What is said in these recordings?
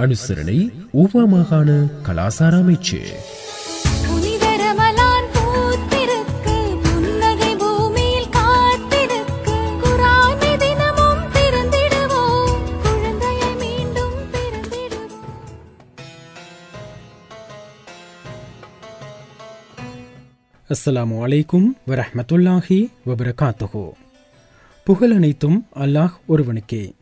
அனுசரணை ஊவா மாகாண கலாசார அமைச்சு. அஸ்ஸலாமு அலைக்கும் வரஹ்மத்துல்லாஹி வபரகாத்துஹு. புகழ் அனைத்தும் அல்லாஹ் ஒருவனுக்கே.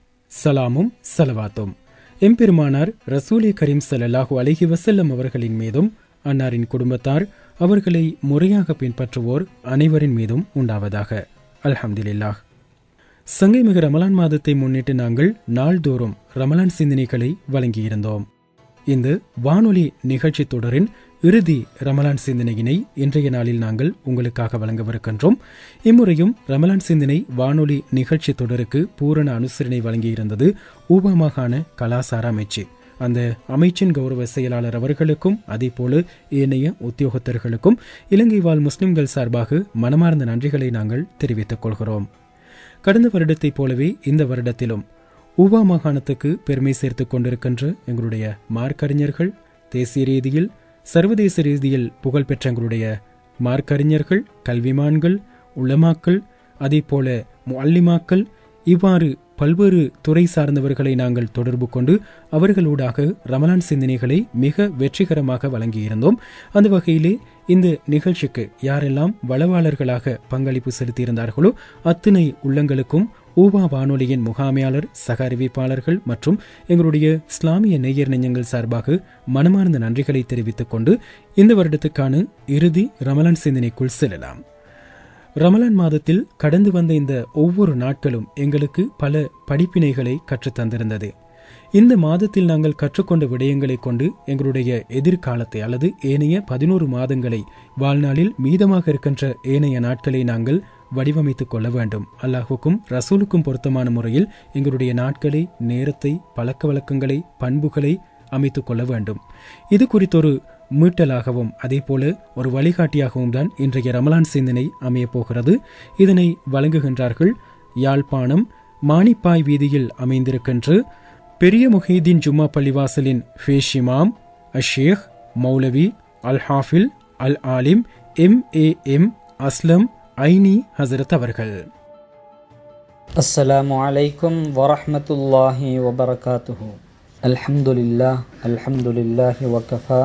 சலாமும் சலவாத்தும். எம்பெருமானார் ரசூலே கரீம் ஸல்லல்லாஹு அலஹி வசல்லம் அவர்களின் மீதும் அன்னாரின் குடும்பத்தார் அவர்களை முறையாக பின்பற்றுவோர் அனைவரின் மீதும் உண்டாவதாக. அல்ஹம்துலில்லாஹ். சங்கைமிகு ரமலான் மாதத்தை முன்னிட்டு நாங்கள் நாள்தோறும் ரமலான் சிந்தனைகளை வழங்கியிருந்தோம். இந்த வானொலி நிகழ்ச்சி தொடரின் இறுதி ரமலான் சிந்தனையினை இன்றைய நாளில் நாங்கள் உங்களுக்காக வழங்கவிருக்கின்றோம். இம்முறையும் ரமலான் சிந்தனை வானொலி நிகழ்ச்சி தொடருக்கு பூரண அனுசரணை வழங்கியிருந்தது ஊபா மாகாண கலாசார அமைச்சு. அந்த அமைச்சின் கௌரவ செயலாளர் அவர்களுக்கும் அதேபோல ஏனைய உத்தியோகத்தர்களுக்கும் இலங்கை வாழ் முஸ்லிம்கள் சார்பாக மனமார்ந்த நன்றிகளை நாங்கள் தெரிவித்துக் கொள்கிறோம். கடந்த வருடத்தைப் போலவே இந்த வருடத்திலும் ஊவா மாகாணத்துக்கு பெருமை சேர்த்துக் கொண்டிருக்கின்ற எங்களுடைய மார்க்கறிஞர்கள் தேசிய ரீதியில் சர்வதேச ரீதியில் புகழ்பெற்ற எங்களுடைய மார்க்கறிஞர்கள் கல்விமான்கள் உளமாக்கள் அதேபோல அல்லிமாக்கள் இவ்வாறு பல்வேறு துறை சார்ந்தவர்களை நாங்கள் தொடர்பு கொண்டு அவர்களூடாக ரமலான் சிந்தனைகளை மிக வெற்றிகரமாக வழங்கியிருந்தோம். அந்த வகையிலே இந்த நிகழ்ச்சிக்கு யாரெல்லாம் வளவாளர்களாக பங்களிப்பு செலுத்தியிருந்தார்களோ அத்தனை உள்ளங்களுக்கும் ஊவா வானொலியின் முகாமையாளர் சக அறிவிப்பாளர்கள் மற்றும் எங்களுடைய இஸ்லாமிய நேயர் நெஞ்சங்கள் சார்பாக மனமார்ந்த நன்றிகளை தெரிவித்துக் கொண்டு இந்த வருடத்துக்கான இறுதி ரமலான் சிந்தனைக்குள் செல்லலாம். ரமலான் மாதத்தில் கடந்து வந்த இந்த ஒவ்வொரு நாட்களும் எங்களுக்கு பல படிப்பினைகளை கற்றுத் தந்திருந்தது. இந்த மாதத்தில் நாங்கள் கற்றுக்கொண்ட விடயங்களை கொண்டு எங்களுடைய எதிர்காலத்தை அல்லது ஏனைய பதினோரு மாதங்களை வாழ்நாளில் மீதமாக இருக்கின்ற ஏனைய நாட்களை நாங்கள் வடிவமைத்துக் கொள்ள வேண்டும். அல்லாஹுக்கும் ரசூலுக்கும் பொருத்தமான முறையில் எங்களுடைய நாட்களை நேரத்தை பழக்க வழக்கங்களை பண்புகளை அமைத்துக் கொள்ள வேண்டும். இது குறித்தொரு மீட்டலாகவும் அதேபோல ஒரு வழிகாட்டியாகவும் தான் இன்றைய ரமலான் சிந்தனை அமையப் போகிறது. இதனை வழங்குகின்றார்கள் யாழ்ப்பாணம் மானிப்பாய் வீதியில் அமைந்திருக்கின்ற பெரிய முஹீதீன் ஜும்மா பள்ளிவாசலின் ஃபேஷிமாம் அஷேக் மௌலவி அல் ஹாஃபில் அல் ஆலிம் எம் ஏ எம் அஸ்லம் ஐனி ஹசரத் அவர்கள் السلام عليكم ورحمة الله وبركاته الحمد لله الحمد لله وكفى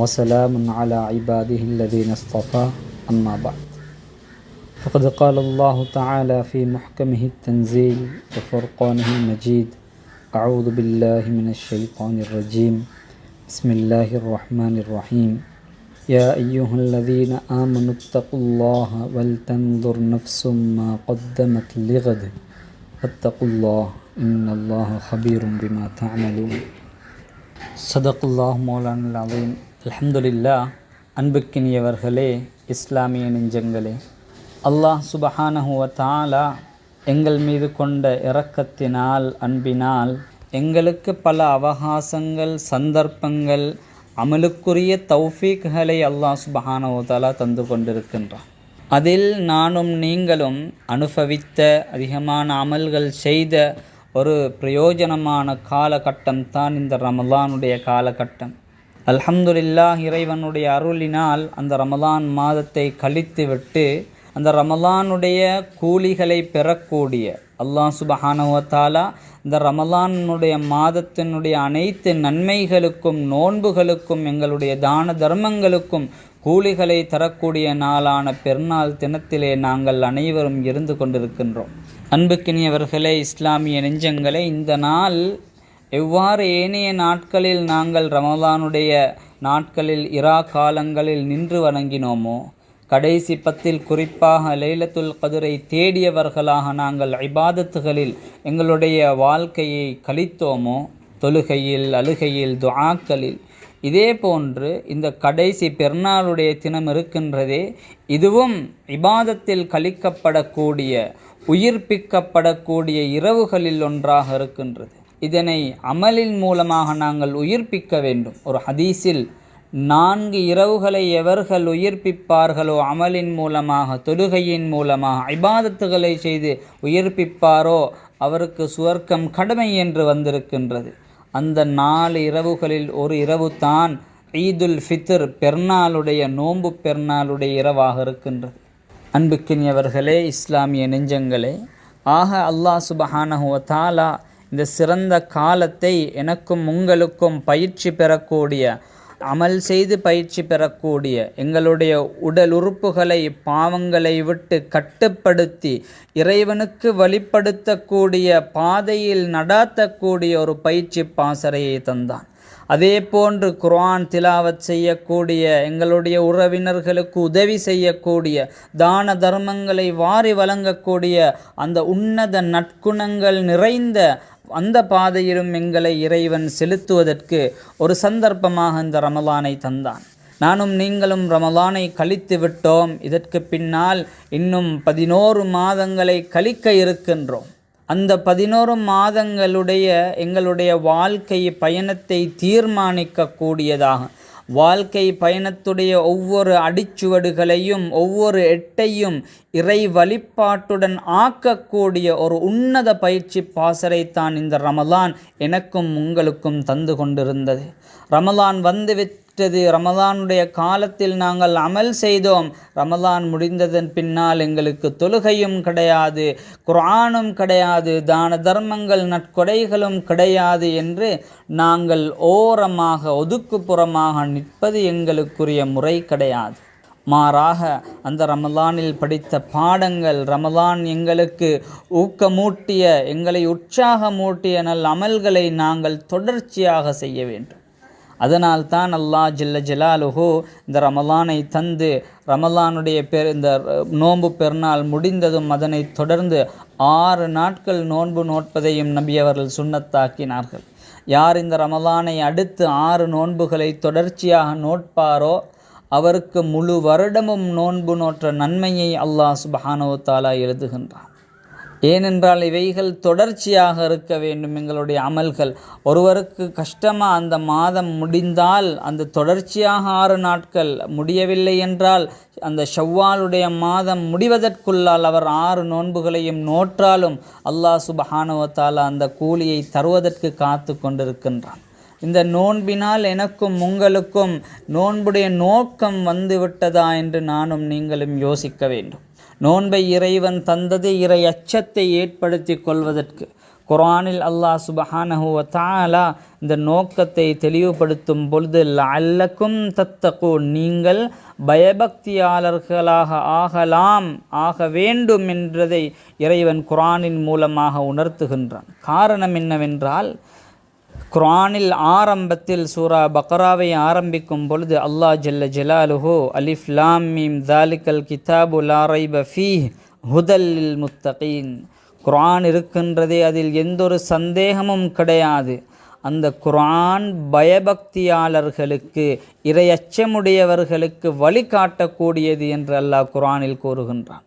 وسلام على عباده الذين اصطفى أما بعد فقد قال الله تعالى في محكمه التنزيل وفرقانه المجيد أعوذ بالله من الشيطان الرجيم بسم الله الرحمن الرحيم يا أيها الذين آمنوا اتقوا الله ولتنظر نفس ما قدمت لغد واتقوا الله إن الله خبير بما تعملون صدق الله مولانا العظيم الحمد لله அன்புக்கினியவர்களே இஸ்லாமிய நெஞ்சங்களே அல்லாஹ் சுபஹானஹு வ தஆலா எங்கள் மீது கொண்ட இரக்கத்தினால் அன்பினால் எங்களுக்கு பல அவகாசங்கள் சந்தர்ப்பங்கள் அமலுக்குரிய தௌஃபீக்களை அல்லாஹ் சுபஹானவதாலா தந்து கொண்டிருக்கின்றான். அதில் நானும் நீங்களும் அனுபவித்த அதிகமான அமல்கள் செய்த ஒரு பிரயோஜனமான காலகட்டம் தான் இந்த ரமலானுடைய காலகட்டம். அல்ஹம்துலில்லாஹ் இறைவனுடைய அருளினால் அந்த ரமலான் மாதத்தை கழித்துவிட்டு அந்த ரமலானுடைய கூலிகளை பெறக்கூடிய அல்லாஹ் சுபஹானுவத்தாலா இந்த ரமலானுடைய மாதத்தினுடைய அனைத்து நன்மைகளுக்கும் நோன்புகளுக்கும் எங்களுடைய தான தர்மங்களுக்கும் கூலிகளை தரக்கூடிய நாளான பெருநாள் தினத்திலே நாங்கள் அனைவரும் இருந்து கொண்டிருக்கின்றோம். அன்புக்கினியவர்களே இஸ்லாமிய நெஞ்சங்களே இந்த நாள் எவ்வாறு ஏனைய நாட்களில் நாங்கள் ரமலானுடைய நாட்களில் இரா காலங்களில் நின்று வணங்கினோமோ கடைசி பத்தில் குறிப்பாக லைலத்துல் கதிரை தேடியவர்களாக நாங்கள் இபாதத்துகளில் எங்களுடைய வாழ்க்கையை கழித்தோமோ? தொழுகையில் அழுகையில் துஆக்களில். இதே போன்று இந்த கடைசி பெருநாளுடைய தினம் இருக்கின்றதே இதுவும் இபாதத்தில் கழிக்கப்படக்கூடிய உயிர்ப்பிக்கப்படக்கூடிய இரவுகளில் ஒன்றாக இருக்கின்றது. இதனை அமலின் மூலமாக நாங்கள் உயிர்ப்பிக்க வேண்டும். ஒரு ஹதீஸில் நான்கு இரவுகளை எவர்கள் உயிர்ப்பிப்பார்களோ அமலின் மூலமாக தொழுகையின் மூலமாக ஐபாதத்துகளை செய்து உயிர்ப்பிப்பாரோ அவருக்கு சுவர்க்கம் கடமை என்று வந்திருக்கின்றது. அந்த நாலு இரவுகளில் ஒரு இரவு தான் ஈதுல் ஃபித்ர் பெருநாளுடைய நோன்பு பெருநாளுடைய இரவாக இருக்கின்றது. அன்புக்கினியவர்களே இஸ்லாமிய நெஞ்சங்களே ஆக அல்லாஹ் சுபஹானஹு இந்த சிறந்த காலத்தை எனக்கும் உங்களுக்கும் பயிற்சி பெறக்கூடிய அமல் செய்து பயிற்சி பெறக்கூடிய எங்களுடைய உடல் உறுப்புகளை பாவங்களை விட்டு கட்டுப்படுத்தி இறைவனுக்கு வழிப்படுத்தக்கூடிய பாதையில் நடாத்தக்கூடிய ஒரு பயிற்சி பாசறையை தந்தான். அதே போன்று குரான் திலாவத் செய்யக்கூடிய எங்களுடைய உறவினர்களுக்கு உதவி செய்யக்கூடிய தான தர்மங்களை வாரி வழங்கக்கூடிய அந்த உன்னத நற்குணங்கள் நிறைந்த அந்த பாதையிலும் எங்களை இறைவன் செலுத்துவதற்கு ஒரு சந்தர்ப்பமாக இந்த ரமலானை தந்தான். நானும் நீங்களும் ரமலானை கழித்து விட்டோம். இதற்கு பின்னால் இன்னும் பதினோரு மாதங்களை கழிக்க இருக்கின்றோம். அந்த பதினோரு மாதங்களுடைய எங்களுடைய வாழ்க்கை பயணத்தை தீர்மானிக்கக்கூடியதாக. வாழ்க்கை பயணத்துடைய ஒவ்வொரு அடிச்சுவடுகளையும் ஒவ்வொரு எட்டையும் இறை வழிபாட்டுடன் ஆக்கக்கூடிய ஒரு உன்னத பயிற்சி பாசறைத்தான் இந்த ரமலான் எனக்கும் உங்களுக்கும் தந்து கொண்டிருந்தது. ரமலான் வந்து விட்டது ரமதானுடைய காலத்தில் நாங்கள் அமல் செய்தோம். ரமதான் முடிந்ததன் பின்னால் எங்களுக்கு தொழுகையும் கிடையாது குரானும் கிடையாது தான தர்மங்கள் நற்கொடைகளும் கிடையாது என்று நாங்கள் ஓரமாக ஒதுக்குப்புறமாக நிற்பது எங்களுக்குரிய முறை கிடையாது. மாறாக அந்த ரமலானில் படித்த பாடங்கள் ரமலான் எங்களுக்கு ஊக்கமூட்டிய எங்களை உற்சாகமூட்டிய நல் அமல்களை நாங்கள் தொடர்ச்சியாக செய்ய வேண்டும். அதனால் தான் அல்லாஹ் ஜில்ல ஜலாலுஹு இந்த ரமலானை தந்து ரமலானுடைய பெரு இந்த நோன்பு பெருநாள் முடிந்ததும் அதனை தொடர்ந்து ஆறு நாட்கள் நோன்பு நோட்பதையும் நபி அவர்கள் சுண்ணத்தாக்கினார்கள். யார் இந்த ரமலானை அடுத்து ஆறு நோன்புகளை தொடர்ச்சியாக நோட்பாரோ அவருக்கு முழு வருடமும் நோன்பு நோற்ற நன்மையை அல்லாஹ் சுபஹானோ தாலா எழுதுகின்றான். ஏனென்றால் இவைகள் தொடர்ச்சியாக இருக்க வேண்டும். எங்களுடைய அமல்கள். ஒருவருக்கு கஷ்டமாக அந்த மாதம் முடிந்தால் அந்த தொடர்ச்சியாக ஆறு நாட்கள் முடியவில்லை என்றால் அந்த ஷவ்வாலுடைய மாதம் முடிவதற்குள்ளால் அவர் ஆறு நோன்புகளையும் நோற்றாலும் அல்லாஹ் சுபஹானுவத்தால் அந்த கூலியை தருவதற்கு காத்து கொண்டிருக்கின்றான். இந்த நோன்பினால் எனக்கும் உங்களுக்கும் நோன்புடைய நோக்கம் வந்துவிட்டதா என்று நானும் நீங்களும் யோசிக்க வேண்டும். நோன்பை இறைவன் தந்தது இறை அச்சத்தை ஏற்படுத்தி கொள்வதற்கு. குரானில் அல்லாஹ் சுபஹானஹு வ இந்த நோக்கத்தை தெளிவுபடுத்தும் பொழுது அல்லக்கும் தத்தகு நீங்கள் பயபக்தியாளர்களாக ஆகலாம் ஆக வேண்டும் என்றதை இறைவன் குரானின் மூலமாக உணர்த்துகின்றான். காரணம் என்னவென்றால் குரானில் ஆரம்பத்தில் சூரா பக்ராவை ஆரம்பிக்கும் பொழுது அல்லாஹ் ஜல்ல ஜலாலுஹோ அலிஃப் லாம் மீம் தாலிகல் கிதாபு லாரை பஃபீ ஹுதல் ஹுதல்லில் முத்தகீன். குரான் இருக்கின்றதே அதில் எந்தொரு சந்தேகமும் கிடையாது. அந்த குரான் பயபக்தியாளர்களுக்கு இரையச்சமுடையவர்களுக்கு வழிகாட்டக்கூடியது என்று அல்லாஹ் குரானில் கூறுகின்றான்.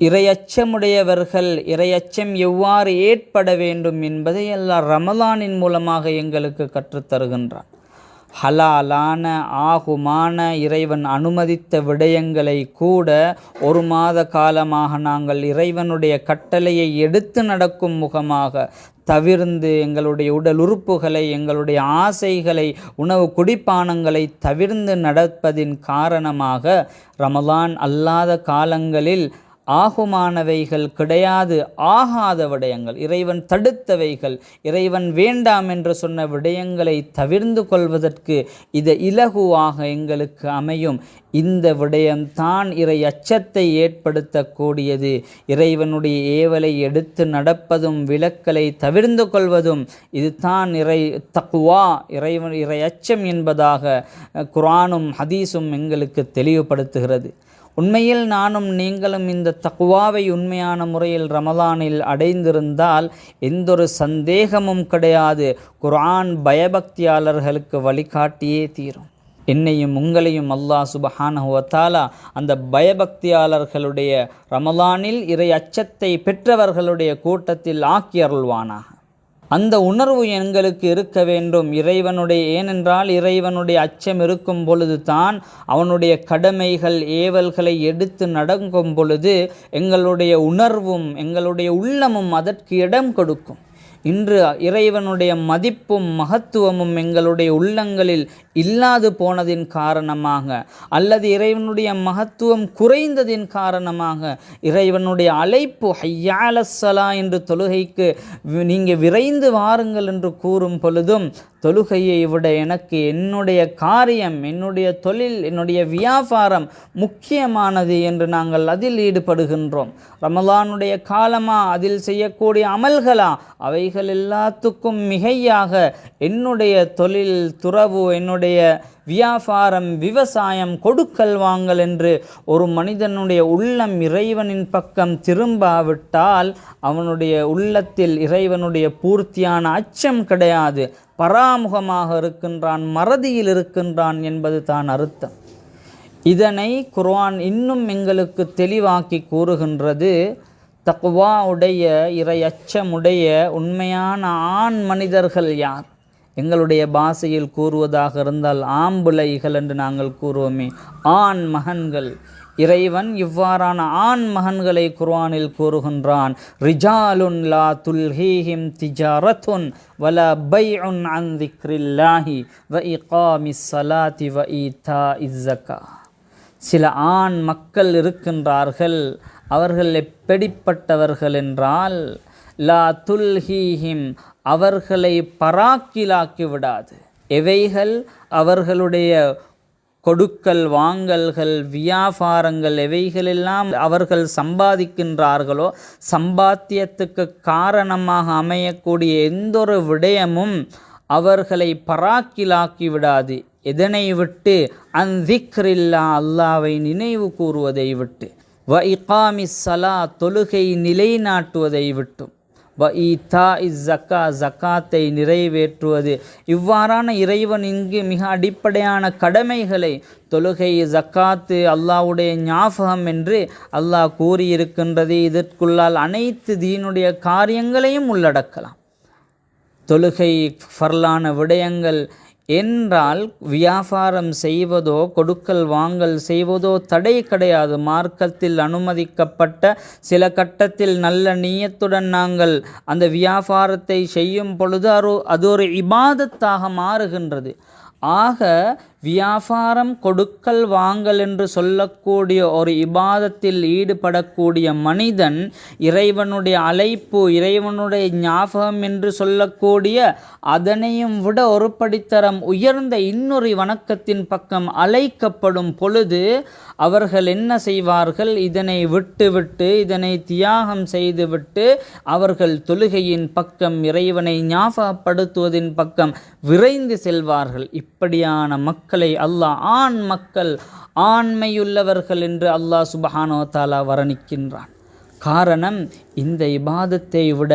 இரையச்சமுடையவர்கள் இரையச்சம் எவ்வாறு ஏற்பட வேண்டும் என்பதை எல்லாம் ரமலானின் மூலமாக எங்களுக்கு கற்றுத்தருகின்றான். ஹலாலான ஆகுமான இறைவன் அனுமதித்த விடயங்களை கூட ஒரு மாத காலமாக நாங்கள் இறைவனுடைய கட்டளையை எடுத்து நடக்கும் முகமாக தவிர்ந்து எங்களுடைய உடல் உறுப்புகளை எங்களுடைய ஆசைகளை உணவு குடிப்பானங்களை தவிர்ந்து நடப்பதின் காரணமாக ரமலான் அல்லாத காலங்களில் ஆகுமானவைகள் கிடையாது ஆகாத விடயங்கள். இறைவன் தடுத்தவைகள் இறைவன் வேண்டாம் என்று சொன்ன விடயங்களை தவிர்ந்து கொள்வதற்கு இது இலகுவாக எங்களுக்கு அமையும். இந்த விடயம்தான் இறை அச்சத்தை ஏற்படுத்தக்கூடியது. இறைவனுடைய ஏவலை எடுத்து நடப்பதும் விளக்கலை தவிர்ந்து கொள்வதும் இதுதான் இறை தக்குவா இறைவன் இறை அச்சம் என்பதாக குரானும் ஹதீஸும் எங்களுக்கு தெளிவுபடுத்துகிறது. உண்மையில் நானும் நீங்களும் இந்த தக்குவாவை உண்மையான முறையில் ரமலானில் அடைந்திருந்தால் எந்தொரு சந்தேகமும் கிடையாது. குரான் பயபக்தியாளர்களுக்கு வழிகாட்டியே தீரும். என்னையும் உங்களையும் அல்லாஹ் சுபஹானஹுவத்தாலா அந்த பயபக்தியாளர்களுடைய ரமலானில் இறை அச்சத்தை பெற்றவர்களுடைய கூட்டத்தில் ஆக்கி அருள்வானாக. அந்த உணர்வு எங்களுக்கு இருக்க வேண்டும். இறைவனுடைய ஏனென்றால் இறைவனுடைய அச்சம் இருக்கும் பொழுது தான் அவனுடைய கடமைகள் ஏவல்களை எடுத்து நடக்கும் பொழுது எங்களுடைய உணர்வும் எங்களுடைய உள்ளமும் அதற்கு இடம் கொடுக்கும். இன்று இறைவனுடைய மதிப்பும் மகத்துவமும் எங்களுடைய உள்ளங்களில் இல்லாது போனதின் காரணமாக அல்லது இறைவனுடைய மகத்துவம் குறைந்ததின் காரணமாக இறைவனுடைய அழைப்பு ஹையாலசலா என்று தொழுகைக்கு நீங்கள் விரைந்து வாருங்கள் என்று கூறும் பொழுதும் தொழுகையை விட எனக்கு என்னுடைய காரியம் என்னுடைய தொழில் என்னுடைய வியாபாரம் முக்கியமானது என்று நாங்கள் அதில் ஈடுபடுகின்றோம். ரமலானுடைய காலமா அதில் செய்யக்கூடிய அமல்களா? அவை அவைகள் எல்லாத்துக்கும் மிகையாக என்னுடைய தொழில் துறவு என்னுடைய வியாபாரம் விவசாயம் கொடுக்கல் வாங்கல் என்று ஒரு மனிதனுடைய உள்ளம் இறைவனின் பக்கம் திரும்பாவிட்டால் அவனுடைய உள்ளத்தில் இறைவனுடைய பூர்த்தியான அச்சம் கிடையாது. பராமுகமாக இருக்கின்றான் மறதியில் இருக்கின்றான் என்பது தான் அர்த்தம். இதனை குர்ஆன் இன்னும் எங்களுக்கு தெளிவாக்கி கூறுகின்றது தக்வா உடைய இறை அச்சமுடைய உண்மையான ஆண் மனிதர்கள் யார்? எங்களுடைய பாஷையில் கூறுவதாக இருந்தால் ஆம்புலைகள் என்று நாங்கள் கூறுவோமே. ஆண் மகன்கள். இறைவன் இவ்வாறான ஆண் மகன்களை குர்ஆனில் கூறுகின்றான். ரிஜாலுன் லா துல்ஹீஹிம் திஜாரத்துன் வல பைஉன் அன் திக்ரில்லாஹி வ இகாமி சலாதி வ ஈதா இஸ்ஸகா சில ஆண் மக்கள் இருக்கின்றார்கள். அவர்கள் எப்படிப்பட்டவர்கள் என்றால் லா துல்ஹீஹிம் அவர்களை பராக்கிலாக்கி விடாது எவைகள்? அவர்களுடைய கொடுக்கல் வாங்கல்கள் வியாபாரங்கள் எவைகளெல்லாம் அவர்கள் சம்பாதிக்கின்றார்களோ சம்பாத்தியத்துக்கு காரணமாக அமையக்கூடிய எந்தொரு விடயமும் அவர்களை பராக்கிலாக்கி விடாது எதனை விட்டு அந்திக்ரில்லா அல்லாவை நினைவு கூறுவதை விட்டு வ இகாமி சலா தொழுகை நிலைநாட்டுவதை விட்டும். வ ஈதா இஸ் ஜக்கா ஜக்காத்தை நிறைவேற்றுவது. இவ்வாறான இறைவன் இங்கு மிக அடிப்படையான கடமைகளை தொழுகை ஜக்காத்து அல்லாஹ்வுடைய ஞாபகம் என்று அல்லாஹ் கூறியிருக்கின்றது. இதற்குள்ளால் அனைத்து தீனுடைய காரியங்களையும் உள்ளடக்கலாம். தொழுகை ஃபர்லான விடயங்கள் என்றால் வியாபாரம் செய்வதோ கொடுக்கல் வாங்கல் செய்வதோ தடை கிடையாது. மார்க்கத்தில் அனுமதிக்கப்பட்ட சில கட்டத்தில் நல்ல நீயத்துடன் நாங்கள் அந்த வியாபாரத்தை செய்யும் பொழுது அது அது ஒரு இபாதத்தாக மாறுகின்றது. ஆக வியாபாரம் கொடுக்கல் வாங்கல் என்று சொல்லக்கூடிய ஒரு இபாதத்தில் ஈடுபடக்கூடிய மனிதன் இறைவனுடைய அழைப்பு இறைவனுடைய ஞாபகம் என்று சொல்லக்கூடிய அதனையும் விட ஒரு படித்தரம் உயர்ந்த இன்னொரு வணக்கத்தின் பக்கம் அழைக்கப்படும் பொழுது அவர்கள் என்ன செய்வார்கள்? இதனை விட்டுவிட்டு இதனை தியாகம் செய்துவிட்டு அவர்கள் தொழுகையின் பக்கம் இறைவனை ஞாபகப்படுத்துவதின் பக்கம் விரைந்து செல்வார்கள். இப்படியான மக்கள் மக்களை அல்லாஹ் ஆண் மக்கள் ஆண்மையுள்ளவர்கள் என்று அல்லாஹ் சுபஹானோ தாலா வர்ணிக்கின்றான். காரணம் இந்த இபாதத்தை விட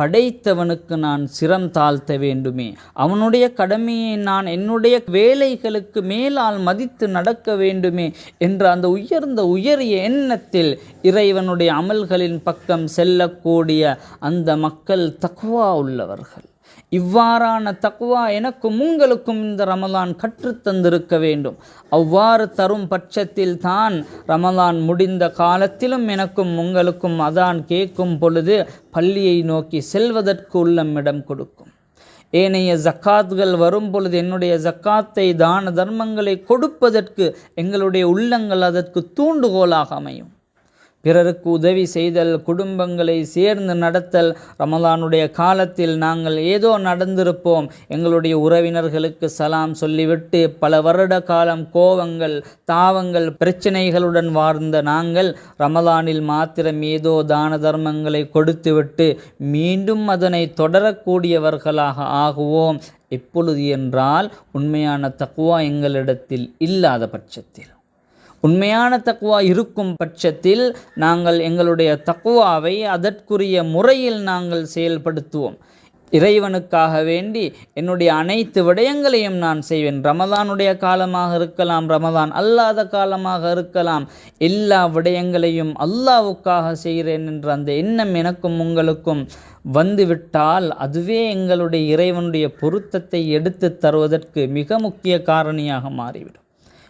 படைத்தவனுக்கு நான் சிரம் தாழ்த்த வேண்டுமே. அவனுடைய கடமையை நான் என்னுடைய வேலைகளுக்கு மேலால் மதித்து நடக்க வேண்டுமே என்ற அந்த உயர்ந்த உயரிய எண்ணத்தில் இறைவனுடைய அமல்களின் பக்கம் செல்லக்கூடிய அந்த மக்கள் தக்குவா உள்ளவர்கள். இவ்வாறான தக்குவா எனக்கும் உங்களுக்கும் இந்த ரமலான் கற்றுத்தந்திருக்க வேண்டும். அவ்வாறு தரும் பட்சத்தில் தான் ரமலான் முடிந்த காலத்திலும் எனக்கும் உங்களுக்கும் அதான் கேட்கும் பொழுது பள்ளியை நோக்கி செல்வதற்கு உள்ளம் இடம் கொடுக்கும். ஏனைய ஜக்காத்கள் வரும் பொழுது என்னுடைய ஜக்காத்தை தான தர்மங்களை கொடுப்பதற்கு எங்களுடைய உள்ளங்கள் அதற்கு தூண்டுகோலாக அமையும். பிறருக்கு உதவி செய்தல் குடும்பங்களை சேர்ந்து நடத்தல் ரமலானுடைய காலத்தில் நாங்கள் ஏதோ நடந்திருப்போம். எங்களுடைய உறவினர்களுக்கு சலாம் சொல்லிவிட்டு பல வருட காலம் கோவங்கள் தாவங்கள் பிரச்சனைகளுடன் வாழ்ந்த நாங்கள் ரமலானில் மாத்திரம் ஏதோ தான தர்மங்களை கொடுத்துவிட்டு மீண்டும் அதனை தொடரக்கூடியவர்களாக ஆகுவோம். எப்பொழுது என்றால் உண்மையான தக்குவா எங்களிடத்தில் இல்லாத பட்சத்தில். உண்மையான தக்குவா இருக்கும் பட்சத்தில் நாங்கள் எங்களுடைய தக்குவாவை அதற்குரிய முறையில் நாங்கள் செயல்படுத்துவோம். இறைவனுக்காக வேண்டி என்னுடைய அனைத்து விடயங்களையும் நான் செய்வேன். ரமதானுடைய காலமாக இருக்கலாம் ரமதான் அல்லாத காலமாக இருக்கலாம் எல்லா விடயங்களையும் அல்லாவுக்காக செய்கிறேன் என்ற அந்த எண்ணம் எனக்கும் உங்களுக்கும் வந்துவிட்டால் அதுவே எங்களுடைய இறைவனுடைய பொருத்தத்தை எடுத்து தருவதற்கு மிக முக்கிய காரணியாக மாறிவிடும்.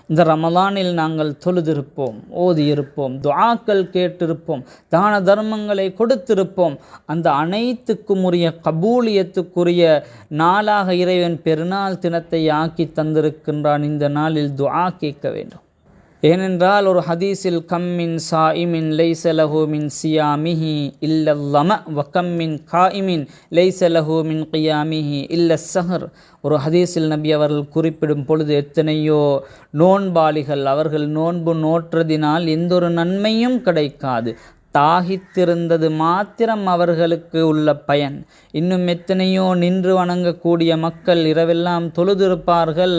இந்த ரமலானில் நாங்கள் தொழுதிருப்போம் ஓதியிருப்போம் துஆக்கள் கேட்டிருப்போம் தான தர்மங்களை கொடுத்திருப்போம். அந்த அனைத்துக்கும் உரிய கபூலியத்துக்குரிய நாளாக இறைவன் பெருநாள் தினத்தை ஆக்கி தந்திருக்கின்றான். இந்த நாளில் துஆ கேட்க வேண்டும். ஏனென்றால் ஒரு ஹதீஸில் கம்மின் சாயிமின் லைசலஹூ மின் சியாமிஹி இல்லல்லம வக்கம்மின் காயிமின் லைசலஹூ மின் கியாமிஹி இல்ல சஹர் ஒரு ஹதீஸில் நபி அவர்கள் குறிப்பிடும் பொழுது எத்தனையோ நோன்பாளிகள் அவர்கள் நோன்பு நோற்றதினால் எந்த ஒரு நன்மையும் கிடைக்காது. தாகித்திருந்தது மாத்திரம் அவர்களுக்கு உள்ள பயன். இன்னும் எத்தனையோ நின்று வணங்கக்கூடிய மக்கள் இரவெல்லாம் தொழுதிருப்பார்கள்.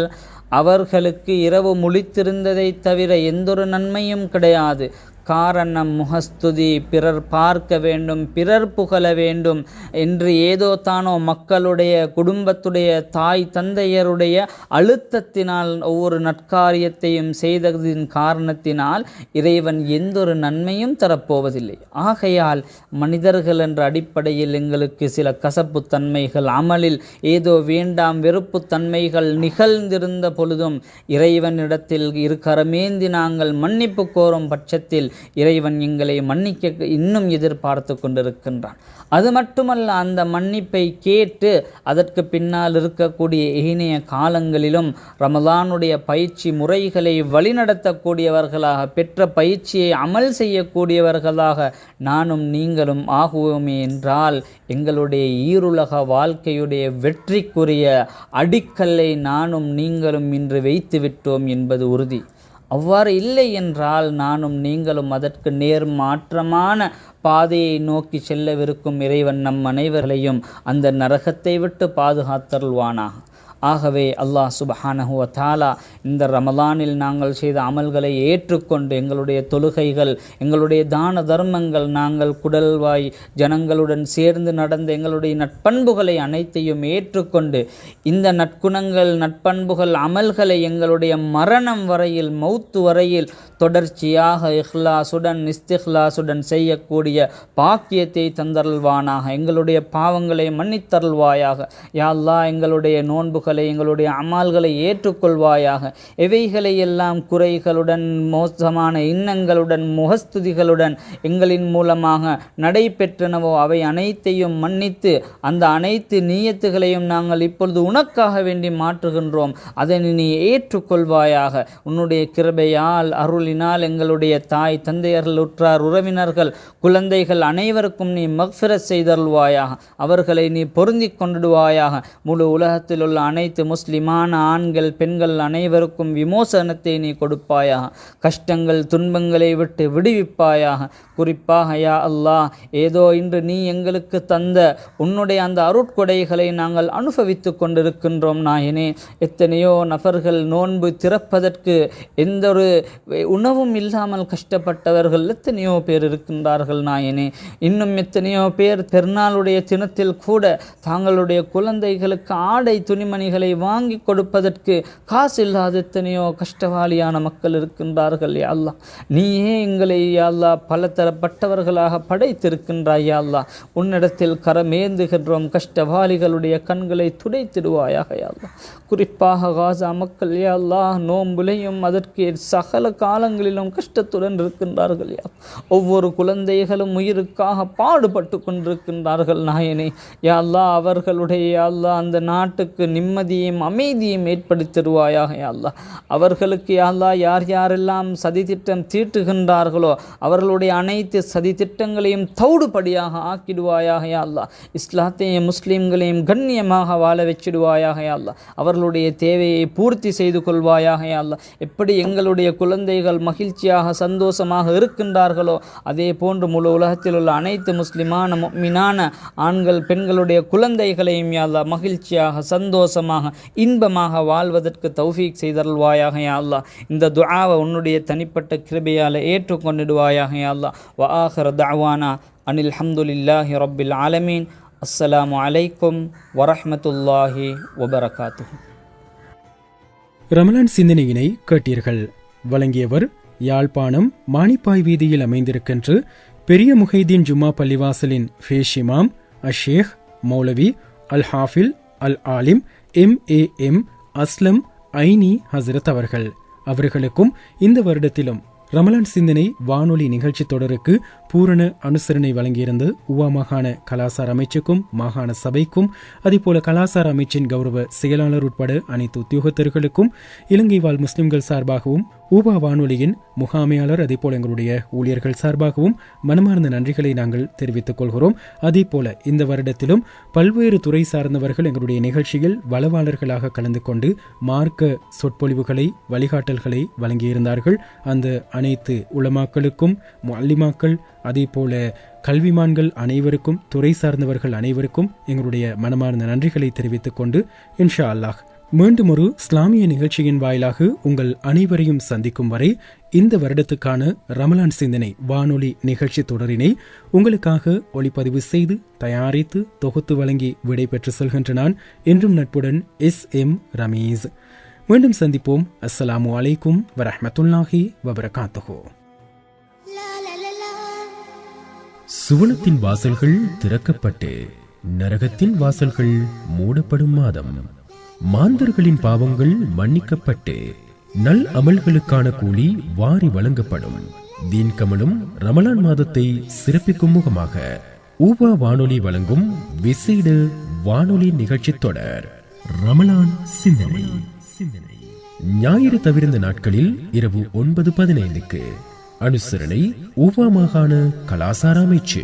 அவர்களுக்கு இரவு முழித்திருந்ததைத் தவிர எந்தொரு நன்மையும் கிடையாது. காரணம் முகஸ்துதி. பிறர் பார்க்க வேண்டும் பிறர் புகழ வேண்டும் என்று ஏதோ தானோ மக்களுடைய குடும்பத்துடைய தாய் தந்தையருடைய அழுத்தத்தினால் ஒவ்வொரு நற்காரியத்தையும் செய்ததின் காரணத்தினால் இறைவன் எந்தொரு நன்மையும் தரப்போவதில்லை. ஆகையால் மனிதர்கள் என்ற அடிப்படையில் எங்களுக்கு சில கசப்பு தன்மைகள் அமலில் ஏதோ வேண்டாம் வெறுப்பு தன்மைகள் நிகழ்ந்திருந்த பொழுதும் இறைவனிடத்தில் இரு கரமேந்தி நாங்கள் மன்னிப்பு கோரும் பட்சத்தில் இறைவன் எங்களை மன்னிக்க இன்னும் எதிர்பார்த்து கொண்டிருக்கின்றான். அது மட்டுமல்ல அந்த மன்னிப்பை கேட்டு அதற்கு பின்னால் இருக்கக்கூடிய இனிய காலங்களிலும் ரமலானுடைய பயிற்சி முறைகளை வழிநடத்தக்கூடியவர்களாக பெற்ற பயிற்சியை அமல் செய்யக்கூடியவர்களாக நானும் நீங்களும் ஆகுவோமே என்றால் எங்களுடைய ஈருலக வாழ்க்கையுடைய வெற்றிக்குரிய அடிக்கல்லை நானும் நீங்களும் இன்று வைத்து விட்டோம் என்பது உறுதி. அவ்வாறு இல்லை என்றால் நானும் நீங்களும் அதற்கு நேர் மாற்றமான பாதையை நோக்கி செல்லவிருக்கும் இறைவன் நம் அனைவர்களையும் அந்த நரகத்தை விட்டு பாதுகாத்தருள்வானாக. ஆகவே அல்லாஹ் சுபஹானஹுவ தாலா இந்த ரமலானில் நாங்கள் செய்த அமல்களை ஏற்றுக்கொண்டு எங்களுடைய தொழுகைகள் எங்களுடைய தான தர்மங்கள் நாங்கள் குடல்வாய் ஜனங்களுடன் சேர்ந்து நடந்த எங்களுடைய நட்பண்புகளை அனைத்தையும் ஏற்றுக்கொண்டு இந்த நற்குணங்கள் நட்பண்புகள் அமல்களை எங்களுடைய மரணம் வரையில் மௌத்து வரையில் தொடர்ச்சியாக இஹ்லாசுடன் இஸ்திஹ்லாசுடன் செய்யக்கூடிய பாக்கியத்தை தந்தருள்வானாக. எங்களுடைய பாவங்களை மன்னித்தருள்வாயாக. யா அல்லாஹ் எங்களுடைய நோன்புகள் எங்களுடைய அமால்களை ஏற்றுக்கொள்வாயாக. எவைகளை எல்லாம் குறைகளுடன் மோசமான எண்ணங்களுடன் முகஸ்துதிகளுடன் எங்களின் மூலமாக நடைபெற்றனவோ அவை அனைத்தையும் மன்னித்து அந்த அனைத்து நீயத்துகளையும் நாங்கள் இப்பொழுது உனக்காக வேண்டி மாற்றுகின்றோம். அதனை நீ ஏற்றுக்கொள்வாயாக. உன்னுடைய கிருபையால் அருளினால் எங்களுடைய தாய் தந்தையர்கள் உற்றார் உறவினர்கள் குழந்தைகள் அனைவருக்கும் நீ மக்ஃபிர செய்தருள்வாயாக. அவர்களை நீ பொருந்தி கொண்டுடுவாயாக. முழு உலகத்தில் உள்ள அனை அனைத்து முஸ்லிமான ஆண்கள் பெண்கள் அனைவருக்கும் விமோசனத்தை நீ கொடுப்பாயாக. கஷ்டங்கள் துன்பங்களை விட்டு விடுவிப்பாயாக. குறிப்பாக யா அல்லாஹ் ஏதோ இன்று நீ எங்களுக்கு தந்த உன்னுடைய அந்த அருட்கொடைகளை நாங்கள் அனுபவித்து கொண்டிருக்கின்றோம் நாயனே. எத்தனையோ நபர்கள் நோன்பு திறப்பதற்கு எந்த ஒரு உணவும் இல்லாமல் கஷ்டப்பட்டவர்கள் எத்தனையோ பேர் இருக்கின்றார்கள் நாயனே. இன்னும் எத்தனையோ பேர் பெருநாளுடைய தினத்தில் கூட தாங்களுடைய குழந்தைகளுக்கு ஆடை துணிமணி துணிகளை வாங்கி கொடுப்பதற்கு காசு இல்லாத எத்தனையோ கஷ்டவாளியான மக்கள் இருக்கின்றார்கள் யா நீயே எங்களை யா பல பலதரப்பட்டவர்களாக படைத்திருக்கின்றாய் யா உன்னிடத்தில் கரமேந்துகின்றோம் கஷ்டவாளிகளுடைய கண்களை துடைத்திடுவாயாக யா குறிப்பாக காசா மக்கள் யா நோம்புலையும் அதற்கு சகல காலங்களிலும் கஷ்டத்துடன் இருக்கின்றார்கள் யா ஒவ்வொரு குழந்தைகளும் உயிருக்காக பாடுபட்டு கொண்டிருக்கின்றார்கள் நாயனே. யா அவர்களுடைய யா அந்த நாட்டுக்கு நிம்மதியையும் அமைதியையும் ஏற்படுத்திடுவாயாக அல்லா அவர்களுக்கு அல்லா யார் யாரெல்லாம் சதித்திட்டம் தீட்டுகின்றார்களோ அவர்களுடைய அனைத்து சதித்திட்டங்களையும் தௌடுபடியாக ஆக்கிடுவாயாக அல்லா இஸ்லாத்தையும் முஸ்லீம்களையும் கண்ணியமாக வாழ வச்சிடுவாயாக அல்லா அவர்களுடைய தேவையை பூர்த்தி செய்து கொள்வாயாக அல்லா எப்படி எங்களுடைய குழந்தைகள் மகிழ்ச்சியாக சந்தோஷமாக இருக்கின்றார்களோ அதே போன்று முழு உலகத்தில் உள்ள அனைத்து முஸ்லிமான மீனான ஆண்கள் பெண்களுடைய குழந்தைகளையும் யாழ்லா மகிழ்ச்சியாக சந்தோஷம் மூலமாக இன்பமாக வாழ்வதற்கு தௌஃபீக் செய்தருள்வாயாக யா அல்லாஹ். இந்த துஆவை உன்னுடைய தனிப்பட்ட கிருபையால் ஏற்றுக்கொண்டிடுவாயாக யா அல்லாஹ். வ ஆஹிர தஅவானா அனில் ஹம்துலில்லாஹி ரப்பில் ஆலமீன். அஸ்ஸலாமு அலைக்கும் வரஹமத்துல்லாஹி வபரகாத்து ரமலான் சிந்தனையினை கேட்டீர்கள். வழங்கியவர் யாழ்ப்பாணம் மாணிப்பாய் வீதியில் அமைந்திருக்கின்ற பெரிய முஹைதீன் ஜும்மா பள்ளிவாசலின் ஃபேஷிமாம் அஷேக் மௌலவி அல் ஹாஃபில் அல் ஆலிம் M A M Aslam Aini ஹசரத் அவர்கள். அவர்களுக்கும் இந்த வருடத்திலும் ரமலான் சிந்தனை வானொலி நிகழ்ச்சி தொடருக்கு பூரண அனுசரணை வழங்கியிருந்த உவா மாகாண கலாசார அமைச்சுக்கும் மாகாண சபைக்கும் அதேபோல கலாசார அமைச்சின் கௌரவ செயலாளர் உட்பட அனைத்து உத்தியோகத்தர்களுக்கும் இலங்கை வாழ் முஸ்லிம்கள் சார்பாகவும் ஊபா வானொலியின் முகாமையாளர் அதேபோல் எங்களுடைய ஊழியர்கள் சார்பாகவும் மனமார்ந்த நன்றிகளை நாங்கள் தெரிவித்துக் கொள்கிறோம். அதேபோல இந்த வருடத்திலும் பல்வேறு துறை சார்ந்தவர்கள் எங்களுடைய நிகழ்ச்சியில் வளவாளர்களாக கலந்து கொண்டு மார்க்க சொற்பொழிவுகளை வழிகாட்டல்களை வழங்கியிருந்தார்கள். அந்த அனைத்து உளமாக்களுக்கும் முல்லிமாக்கள் அதேபோல கல்விமான்கள் அனைவருக்கும் துறை சார்ந்தவர்கள் அனைவருக்கும் எங்களுடைய மனமார்ந்த நன்றிகளை தெரிவித்துக் கொண்டு இன்ஷா அல்லாஹ் மீண்டும் ஒரு இஸ்லாமிய நிகழ்ச்சியின் வாயிலாக உங்கள் அனைவரையும் சந்திக்கும் வரை இந்த வருடத்துக்கான ரமலான் சிந்தனை வானொலி நிகழ்ச்சி தொடரினை உங்களுக்காக ஒளிப்பதிவு செய்து தயாரித்து தொகுத்து வழங்கி விடைபெற்று செல்கின்ற நான் என்றும் நட்புடன் எஸ் எம் ரமீஸ். மீண்டும் சந்திப்போம். அஸ்ஸலாமு அலைக்கும் வரஹ்மத்துல்லாஹி வபரகாத்துஹு. சுவனத்தின் வாசல்கள் திறக்கப்பட்டு நரகத்தின் வாசல்கள் மூடப்படும் மாதம். மாந்தர்களின் பாவங்கள் மன்னிக்கப்பட்டு நல் அமல்களுக்கான கூலி வாரி வழங்கப்படும். தீன் கமலும் ரமலான் மாதத்தை சிறப்பிக்கும் முகமாக ஊபா வானொலி வழங்கும் விசேட வானொலி நிகழ்ச்சி தொடர் ரமலான் சிந்தனை சிந்தனை. ஞாயிறு தவிர்ந்த நாட்களில் இரவு ஒன்பது பதினைந்துக்கு அனுசரணை ஊவா மாகாண கலாசார அமைச்சு.